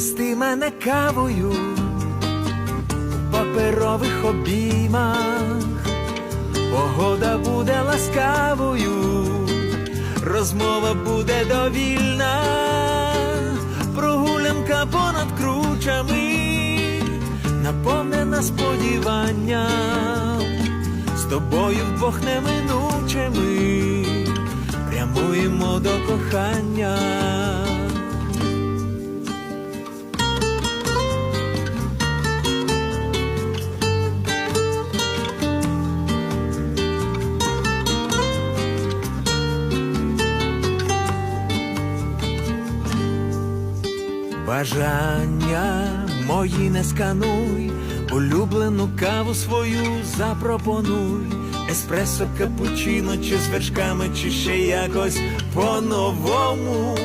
Пригости мене кавою в паперових обіймах, погода буде ласкавою, розмова буде довільна, прогулянка понад кручами, наповнена сподіванням, з тобою вдвох неминучими, прямуємо до кохання. Бажання мої не скануй, улюблену каву свою запропонуй, еспресо, капучино, чи з вершками, чи ще якось по-новому.